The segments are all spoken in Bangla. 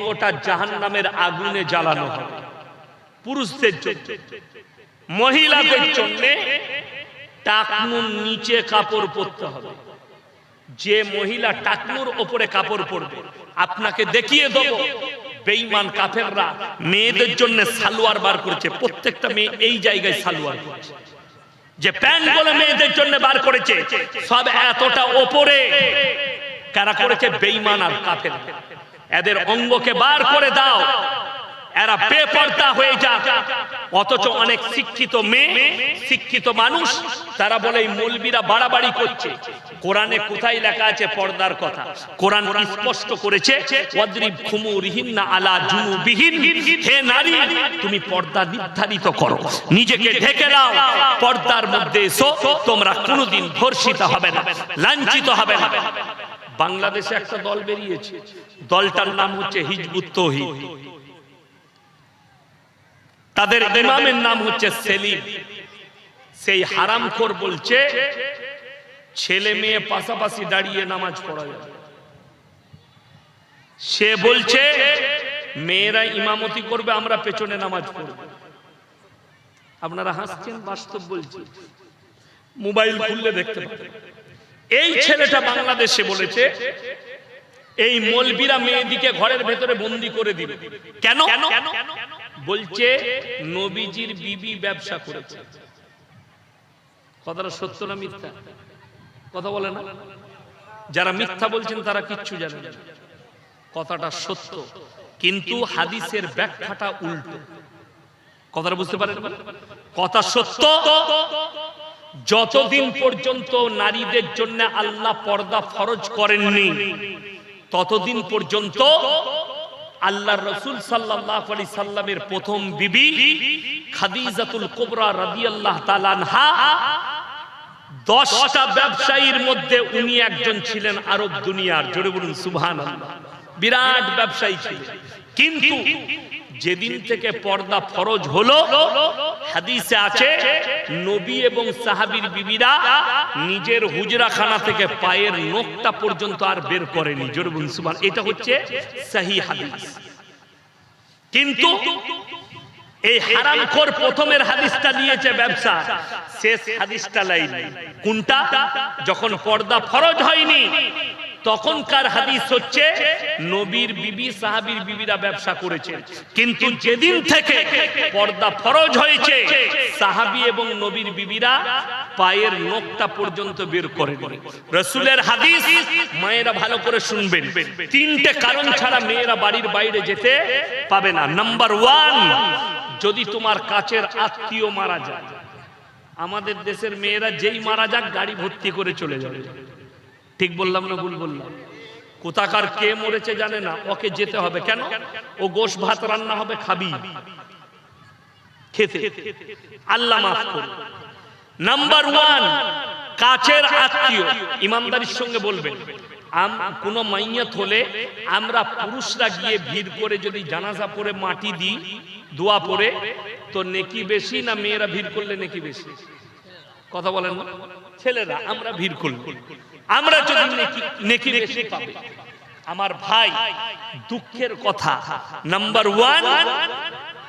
অঙ্গটা জাহান নামের আগুনে জ্বালানো হবে। পুরুষদের জন্য। মহিলাদের জন্য টাকনুর নিচে কাপড় পরতে হবে। যে মহিলা টাকনুর ওপরে কাপড় পরবে, আপনাকে দেখিয়ে দেবো, বেঈমান কাফেররা মেয়েদের জন্য সালোয়ার বার করেছে। প্রত্যেকটা মেয়ে এই জায়গায় সালোয়ার করছে যে প্যান্ট বলে মেয়েদের জন্য বার করেছে, সব এতটা ওপরে। কারা করেছে? বেঈমান আর কাফের এদের অঙ্গকে বার করে দাও। এরা বেপর্দা হয়ে যাক। অথচ অনেক শিক্ষিত মেয়ে, শিক্ষিত মানুষ, তারা বলে এই মৌলবীরা বাড়াবাড়ি করছে। কোরআনে কোথায় লেখা আছে পর্দার কথা? কোরআন স্পষ্ট করেছে হে নারী, তুমি পর্দা নির্ধারিত করো। নিজেকে ঢেকে দাও। পর্দার মধ্যে এসো। তোমরা কোনোদিন ধর্ষিত হবে না, লাঞ্ছিত হবে না। বাংলাদেশে একটা দল বেরিয়েছে। দলটার নাম হচ্ছে হিজবুত তৌহিদ। তাদের ইমামের নাম হচ্ছে সেলিম। সেই হারামখোর বলছে, ছেলে মেয়ে পাশাপাশি দাঁড়িয়ে নামাজ পড়া যাবে। সে বলছে, মেয়েরা ইমামতি করবে, আমরা পেছনে নামাজ পড়ব। আপনারা হাসছেন বাস্তব বলছি। মোবাইল খুললে দেখতে পাবেন। এই ছেলেটা বাংলাদেশে বলেছে এই মলবিরা মেয়েদিকে ঘরের ভেতরে বন্দি করে দিবে। কেন? বলছে নবীজির বিবি ব্যবসা করেছে। কথাটা সত্য না মিথ্যা? কথা বলে না? যারা মিথ্যা বলছেন তারা কিচ্ছু জানে না। কথাটা সত্য কিন্তু হাদিসের ব্যাখ্যাটা উল্টো। কথাটা বুঝতে পারেন? কথা সত্য? যতদিন পর্যন্ত নারীদের জন্য আল্লাহ পর্দা ফরজ করেননি, ততদিন পর্যন্ত আল্লাহ রসুল সাল্লাহ আলি সাল্লামের প্রথম বিবি খাদিজাতুল কোবরা রাদি আল্লাহ তালানহা দশটা ব্যবসায়ীর মধ্যে উনি একজন ছিলেন আরব দুনিয়ার। জোরে বলুন সুবহান বিরাট ব্যবসায়ী ছিলেন। কিন্তু যেদিন থেকে পর্দা ফরজ হলো, হাদিসে আছে, নবী এবং সাহাবীর বিবিরা নিজের হুজরাখানা থেকে পায়ের নখটা পর্যন্ত আর বের করেনি। জোরে বলুন এটা হচ্ছে সহি হাদিস। কিন্তু এই হারামখোর প্রথমের হাদিসটা নিয়েছে ব্যবসা, শেষ হাদিসটা লাইন। কোনটা? যখন পর্দা ফরজ হয়নি তখনকার হাদিস হচ্ছে, নবীর বিবি সাহাবীর বিবিরা ব্যবসা করেছে। কিন্তু যেদিন থেকে পর্দা ফরজ হয়েছে, সাহাবী এবং নবীর বিবিরা পায়ের নখটা পর্যন্ত বের করে রসুলের হাদিস মায়েরা ভালো করে শুনবেন। তিনটে কারণ ছাড়া মেয়েরা বাড়ির বাইরে যেতে পাবে না। নাম্বার ওয়ান, যদি তোমার কাছের আত্মীয় মারা যায়, আমাদের দেশের মেয়েরা যেই মারা যাক, গাড়ি ভর্তি করে চলে যাবে। ঠিক বললাম না ভুল বললাম? কোথাকার কে মরেছে জানে না, ওকে যেতে হবে কেন? ও গোশ ভাত রান্না হবে খাবি। খেতে। আল্লাহ মাফ করুন। নাম্বার ওয়ান কাছের আত্মীয়। ইমানদারির সঙ্গে বলবেন কোন মাইয়াত হলে আমরা পুরুষরা গিয়ে ভিড় করে যদি জানাজা পরে মাটি দিই, দোয়া পরে তো নেকি বেশি না মেয়েরা ভিড় করলে নেকি বেশি? কথা বলেন না? ছেলেরা, আমরা ভিড় করব আমরা যদি নেকি নেকি বেশি পাবে। আমার ভাই দুঃখের কথা। নাম্বার ওয়ান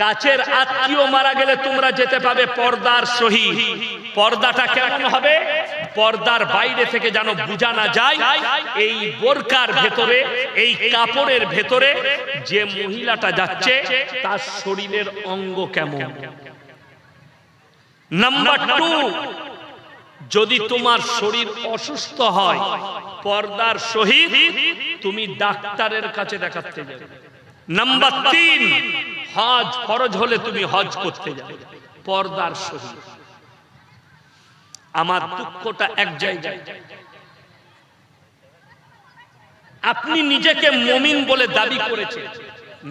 কাছের আত্মীয় মারা গেলে তোমরা যেতে পাবে পর্দার সহি পর্দাটা কেমন হবে? পর্দার বাইরে থেকে যেন বোঝা না যায়, এই বোরকার ভেতরে, এই কাপড়ের ভেতরে যে মহিলাটা যাচ্ছে, তার শরীরের অঙ্গ কেমন? নাম্বার টু যদি তোমার শরীর অসুস্থ হয়, পর্দার সহিত তুমি ডাক্তারের কাছে দেখাতে যাবে। নাম্বার তিন, হজ ফরজ হলে তুমি হজ করতে যাবে, পর্দার সহিত। আমার দুঃখটা এক জায়গায়। আপনি নিজেকে মমিন বলে দাবি করেছেন,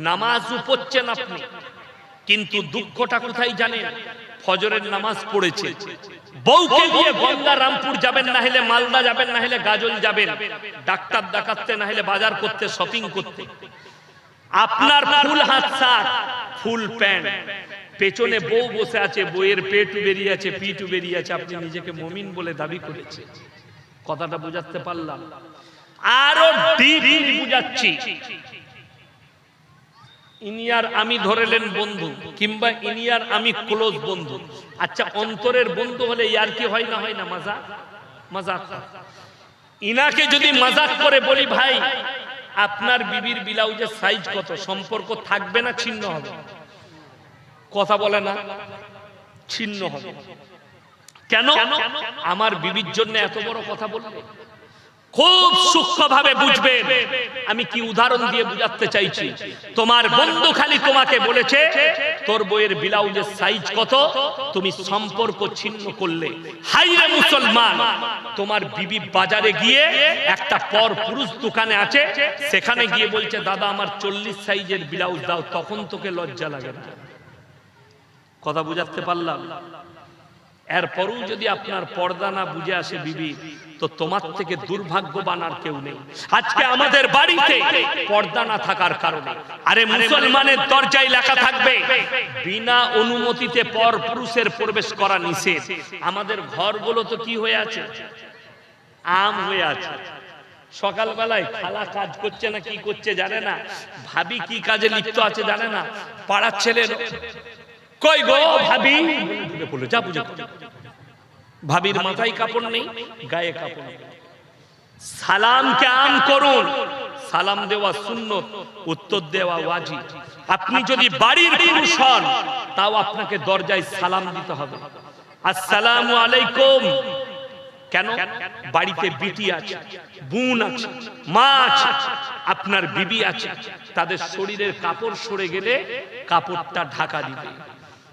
নামাজ পড়ছেন আপনি, কিন্তু দুঃখটা কোথায় জানেন? ফজরের নামাজ পড়েছে। বউকে দিয়ে গঙ্গা রামপুর যাবেন, না হলে মালদা যাবেন, না হলে গাজল যাবেন। ডাক্তার দেখাতে না হলে বাজার করতে শপিং করতে। আপনার ফুল হাত সার, ফুল প্যান্ট। পেছনে বউ বসে আছে বইয়ের পেটু বেরিয়ে আছে পিটু বেরিয়ে আছে, আপনি নিজেকে মমিন বলে দাবি করেছে কথাটা বুঝাতে পারলাম। আরও ডিপ বুঝাচ্ছি। ইনি আর আমি ধরেলেন বন্ধু কিংবা ইনিয়ার আমি ক্লোজ বন্ধু। আচ্ছা অন্তরের বন্ধু হলে ইয়ার কি হয় না হয় না? মজা মজাক। ইনাকে যদি মজাক করে বলি, ভাই, আপনার বিবির ব্লাউজের সাইজ কত? সম্পর্ক থাকবে না, ছিন্ন হবে? কথা বলে না, ছিন্ন হবে। কেন? আমার বিবির জন্য এত বড় কথা বলবে খুব সূক্ষ্মভাবে বুঝবেন আমি কি উদাহরণ দিয়ে বুঝাতে চাইছি? তোমার বন্ধু খালি তোমাকে বলেছে, তোর বইয়ের ব্লাউজের সাইজ কত? তুমি সম্পর্ক ছিন্ন করলে। হাইরে মুসলমান, তোমার বিবি বাজারে গিয়ে একটা পর পুরুষ দোকানে আছে, সেখানে গিয়ে বলছে, দাদা, আমার চল্লিশ সাইজের ব্লাউজ দাও, তখন তোকে লজ্জা লাগে না। কথা বুঝাতে পারলাম? এরপরও যদি আপনার পর্দা না বুঝে আসে বিবি তো তোমার থেকে দুর্ভাগ্যবান আর কেউ নেই। আজকে আমাদের বাড়িতে পর্দা না থাকার কারণে। আরে মুসলমানের দরজায় লেখা থাকবে বিনা অনুমতিতে পর পুরুষের প্রবেশ করা নিষেধ। আমাদের ঘরগুলো তো কি হয়ে আছে? আম হয়ে আছে। সকালবেলায় খালা কাজ করছে না কি করছে জানে না? ভাবি কি কাজে লিপ্ত আছে জানে না? পাড়ার ছেলে কই গো ভাবি? বলে যা বুঝে ভাবির মাথায় কাপড় নেই গায়ে কাপড় সালাম আম করুন? সালাম দেওয়া সুন্নত উত্তর দেওয়া ওয়াজি আপনি যদি বাড়ির পুরুষ হন তাও আপনাকে দরজায় সালাম দিতে হবে। আসসালামু আলাইকুম। কেন? বাড়িতে বিটি আছে বোন আছে মা আছে আপনার বিবি আছে। তাদের শরীরের কাপড় সরে গেলে কাপড়টা ঢাকা দিবে।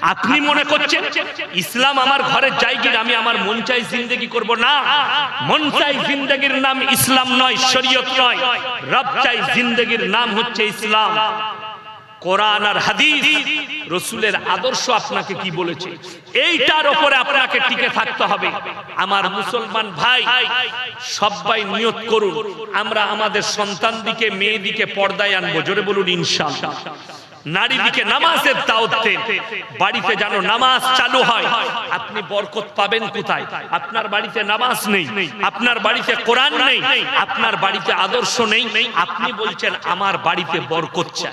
আপনি মনে করছেন ইসলাম আমার ঘরের জায়গির আমি আমার মন চাই জিন্দগি করব? না। মন চাই জিন্দগির নাম ইসলাম নয়, শরীয়ত নয়। রব চাই জিন্দগির নাম হচ্ছে ইসলাম। কোরআন আর হাদিস, রসুলের আদর্শ আপনাকে কি বলেছে? এইটার উপরে আপনাকে টিকে থাকতে হবে। আমার মুসলমান ভাই, সবাই নিয়ত করুন। আমরা আমাদের সন্তান দিকে মেয়ে দিকে পর্দায় আনব। জোরে বলুন ইনশাআল্লাহ নারী দিকে নামাজের দাওয়াত দেন বাড়িতে যেন নামাজ চালু হয়। আপনি বরকত পাবেন কোথায়? আপনার বাড়িতে নামাজ নেই। আপনার বাড়িতে কোরআন নেই। আপনার বাড়িতে আদর্শ নেই। আপনি বলছেন, আমার বাড়িতে বরকত চাই।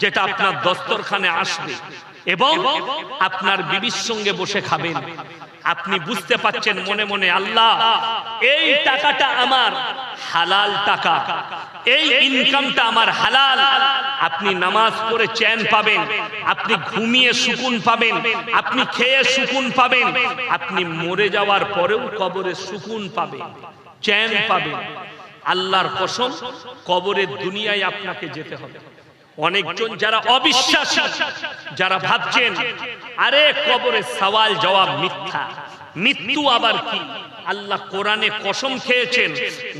যেটা আপনার দস্তরখানে আসবে এবং আপনার বিবির সঙ্গে বসে খাবেন। আপনি বুঝতে পাচ্ছেন মনে মনে, আল্লাহ, এই টাকাটা আমার হালাল টাকা, এই ইনকামটা আমার হালাল। আপনি নামাজ পড়ে চ্যান পাবেন, আপনি ঘুমিয়ে সুকুন পাবেন, আপনি খেয়ে সুকুন পাবেন, আপনি মরে যাওয়ার পরেও কবরে সুকুন পাবেন, চ্যান পাবেন। আল্লাহর কসম, কবরের দুনিয়ায় আপনাকে যেতে হবে। অনেকজন যারা অবিশ্বাস, যারা ভাবছেন, আরে, কবরে সওয়াল জবাব মিথ্যা। মৃত্যু আবার কি? আল্লাহ কোরআনে কসম খেয়েছেন,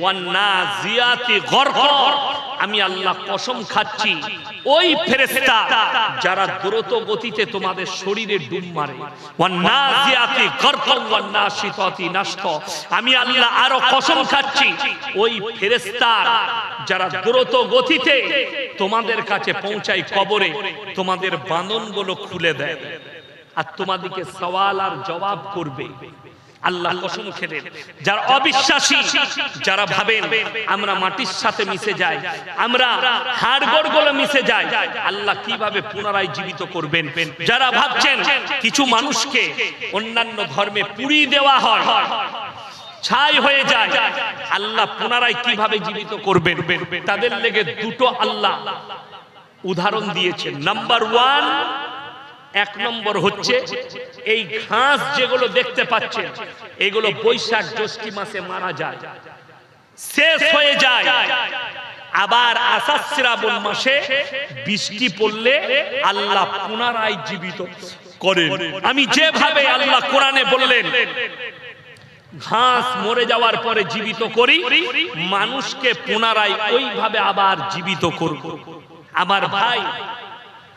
ওয়ান্নাজিয়াতি গরক। আমি আল্লাহ কসম খাচ্ছি, ওই ফেরেশতা যারা দ্রুত গতিতে তোমাদের শরীরে ডুব মারে। আমি আল্লাহ আরও কসম খাচ্ছি, ওই ফেরেশতা যারা দ্রুত গতিতে তোমাদের কাছে পৌঁছায় কবরে, তোমাদের বাঁধনগুলো খুলে দেয়। আর তোমাদেরকে সওয়াল আর জবাব করবে। আল্লাহ কসম খেলেন যারা অবিশ্বাসী, যারা ভাবেন, আমরা মাটির সাথে মিশে যাই, আমরা হাড়গড়গুলো মিশে যাই, আল্লাহ কীভাবে পুনরায় জীবিত করবেন? যারা ভাবছেন কিছু মানুষকে অন্যান্য ধর্মে পুড়িয়ে দেওয়া হয়, ছাই হয়ে যায়, আল্লাহ পুনরায় কীভাবে জীবিত করবেন? তাদের লেগে দুটো আল্লাহ উদাহরণ দিয়েছেন। নাম্বার ওয়ান এক নম্বর হচ্ছে এই ঘাস যেগুলো দেখতে পাচ্ছেন, এগুলো বৈশাখ জ্যৈষ্ঠী মাসে মারা যায়। শেষ হয়ে যায়। আবার আষাঢ় শ্রাবণ মাসে বৃষ্টি পড়লে আল্লাহ পুনরায় জীবিত করে আমি যেভাবে আল্লাহ কোরআনে বললেন, ঘাস মরে যাওয়ার পরে জীবিত করি, মানুষকে পুনরায় ওইভাবে আবার জীবিত করব। আমার ভাই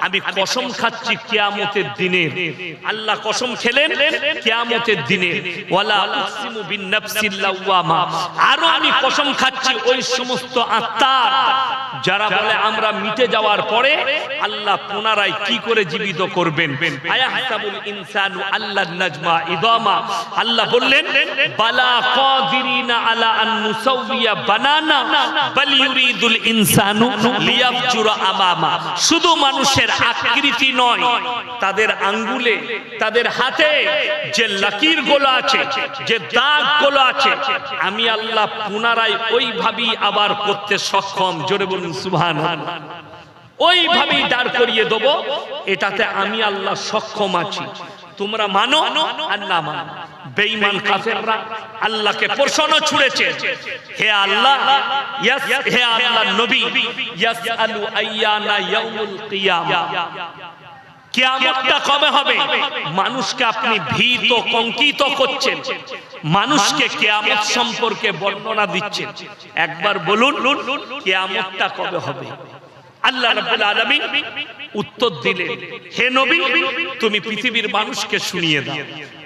আমি কসম খাচ্ছি কিয়ামতের দিনের আল্লাহ কসম খেলেন কিয়ামতের দিনে। আরও আমি কসম খাচ্ছি ওই সমস্ত আত্মার যারা বলে আমরা মিটে যাওয়ার পরে আল্লাহ পুনরায় কি করে জীবিত করবেন? আল্লাহ বললেন শুধু মানুষের আকৃতি নয়, তাদের আঙ্গুলে, তাদের হাতে যে লাকিরগুলো আছে, যে দাগগুলো আছে, আমি আল্লাহ পুনরায় ওইভাবেই আবার করতে সক্ষম। জোরে বলুন, সুবহানাল্লাহ। ওইভাবেই দাঁড় করিয়ে দেব, এটাতে আমি আল্লাহ সক্ষম আছি। তোমরা মানো? আর না মানো। বেঈমান কাফেররা আল্লাহকে প্রশ্ন ছুড়েছে। হে আল্লাহ, ইয়াস, হে আল্লাহ নবী ইয়াসআলু আইয়ানা ইয়াউমুল কিয়ামা। কিয়ামতটা কবে হবে? মানুষকে আপনি ভীত কঙ্কিত করছেন। মানুষকে কিয়ামত সম্পর্কে বর্ণনা দিচ্ছেন। একবার বলুন, কিয়ামতটা কবে হবে? আল্লাহ রাব্বুল আলামিন উত্তর দিলেন হে নবী, তুমি পৃথিবীর মানুষকে শুনিয়ে দাও।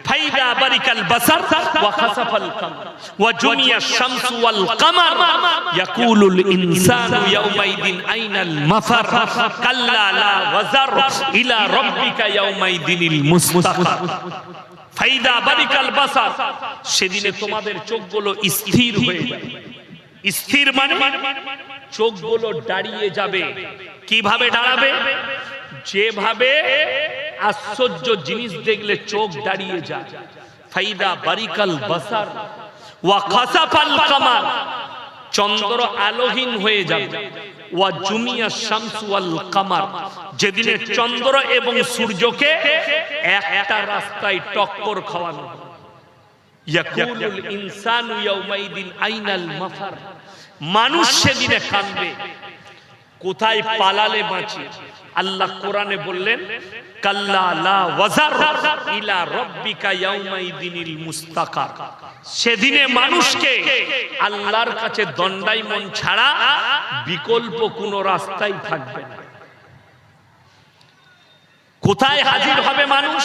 ফাইদা বারিকাল বাসার ওয়া খাসাফাল কামার ওয়া জুমিয়া শামসু ওয়াল কামার ইয়াকুলুল ইনসানু ইয়াউমাইদিন আইনাল মাফার কাল্লা লা ওয়াজার ইলা রাব্বিকা ইয়াউমাইদিনিল মুস্তাকার ফাইদা বারিকাল বাসার, সেদিনে তোমাদের চোখগুলো স্থির হয়ে যাবে স্থির মানে চোখগুলো দাঁড়িয়ে যাবে। কীভাবে দাঁড়াবে? যেভাবে আশ্চর্য জিনিস দেখলে চোখ দাঁড়িয়ে যায়। ফাইদা বারিকাল বাসার, ওয়া খাসাফাল কামার, চন্দ্র আলোহীন হয়ে যাবে। ওয়া জুমিয়া শামসু ওয়াল কামার, যেদিনে চন্দ্র এবং সূর্যকে একটা রাস্তায় টক্কর খাওয়ানো। ইয়াকুলুল ইনসানু ইয়াউমাইদিন আইনাল মাফার। মানুষ সেদিনে কাঁদবে। কোথায় পালালে বাঁচি? আল্লাহ কোরআনে বললেন কাল্লা লা ওয়াজার ইলা রাব্বিকা ইয়াউমাইদিনিল মুস্তাকার। সেদিনে মানুষকে আল্লাহর কাছে দণ্ডাইমন ছাড়া বিকল্প কোনো রাস্তাই থাকবে না। কোথায় হাজির হবে মানুষ?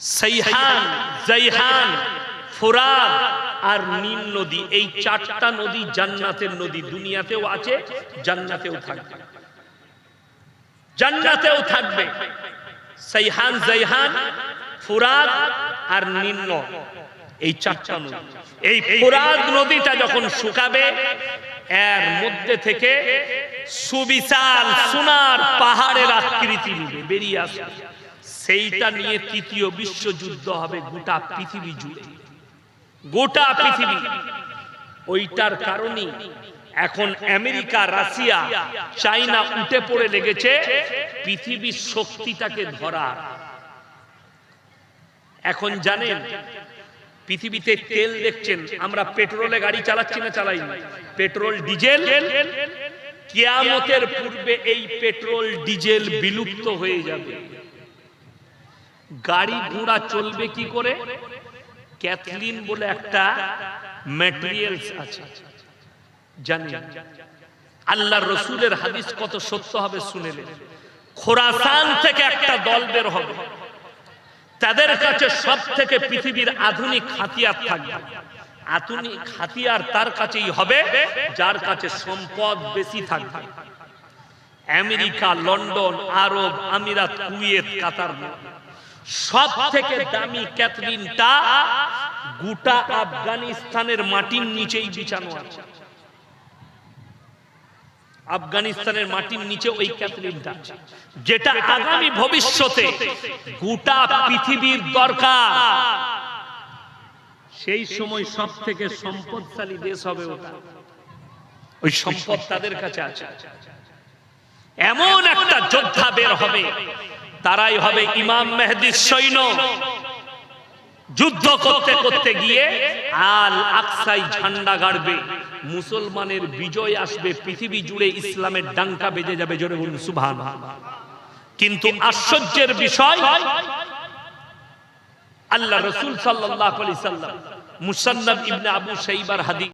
সাইহান জাইহান ফোরাদ আর নীল নদী। এই চারটা নদী জান্নাতের নদী। দুনিয়াতেও আছে, জান্নাতেও থাকবে। জান্নাতেও থাকবে। সাইহান জাইহান ফুরাদ আর নীল এই চারটা নদী। এই ফুরাদ নদীটা যখন শুকাবে, এর মধ্যে থেকে সুবিশাল, সোনার পাহাড়ের আকৃতি নিবে, বেরিয়ে আসবে। সেইটা নিয়ে তৃতীয় বিশ্বযুদ্ধ হবে গোটা পৃথিবী জুড়ে। গোটা পৃথিবী। ওইটার কারণে এখন আমেরিকা রাশিয়া চাইনা উঠে পড়ে লেগেছে পৃথিবীর শক্তিটাকে ধরা এখন জানেন পৃথিবীতে তেল দেখছেন আমরা পেট্রোলে গাড়ি চালাচ্ছি না চালাই। Petrol diesel. কেয়ামতের পূর্বে এই পেট্রোল ডিজেল বিলুপ্ত হয়ে যাবে। গাড়ি ঘোড়া চলবে কি করে? ক্যাথলিন বলে একটা ম্যাটেরিয়ালস আছে। জানি আল্লাহ রসুলের হাদিস কত সত্য হবে শুনেলেন খোরাসান থেকে একটা দল বের হবে। তাদের কাছে সব থেকে পৃথিবীর আধুনিক হাতিয়ার থাকবে। আধুনিক হাতিয়ার তার কাছেই হবে, যার কাছে সম্পদ বেশি থাকবে। আমেরিকা, লন্ডন, আরব, আমিরাত, কুয়েত, কাতার। সব থেকে দামি ক্যাথলিনটা গোটা আফগানিস্তানের মাটির নিচেই বিছানো আছে। আফগানিস্তানের মাটির নিচে ওই ক্যাথলিনটা আছে। যেটা আগামী ভবিষ্যতে গোটা পৃথিবীর দরকার। সেই সময় সব থেকে সম্পদশালী দেশ হবে ওটা। ওই সম্পদ তাদের কাছে আছে। এমন একটা যোদ্ধা বের হবে তারাই হবে ইমাম মেহদির সৈন্য। যুদ্ধ করতে করতে গিয়ে আল আকসাই ঝান্ডা গাড়বে। মুসলমানের বিজয় আসবে, পৃথিবী জুড়ে ইসলামের ডাঙ্কা বেজে যাবে, জোরে বলুন, সুবহান। কিন্তু আশ্চর্যের বিষয়, আল্লাহ রসুল আলাইহি সাল্লাম মুসান্নাদ ইবনে আবু শাইবার হাদিস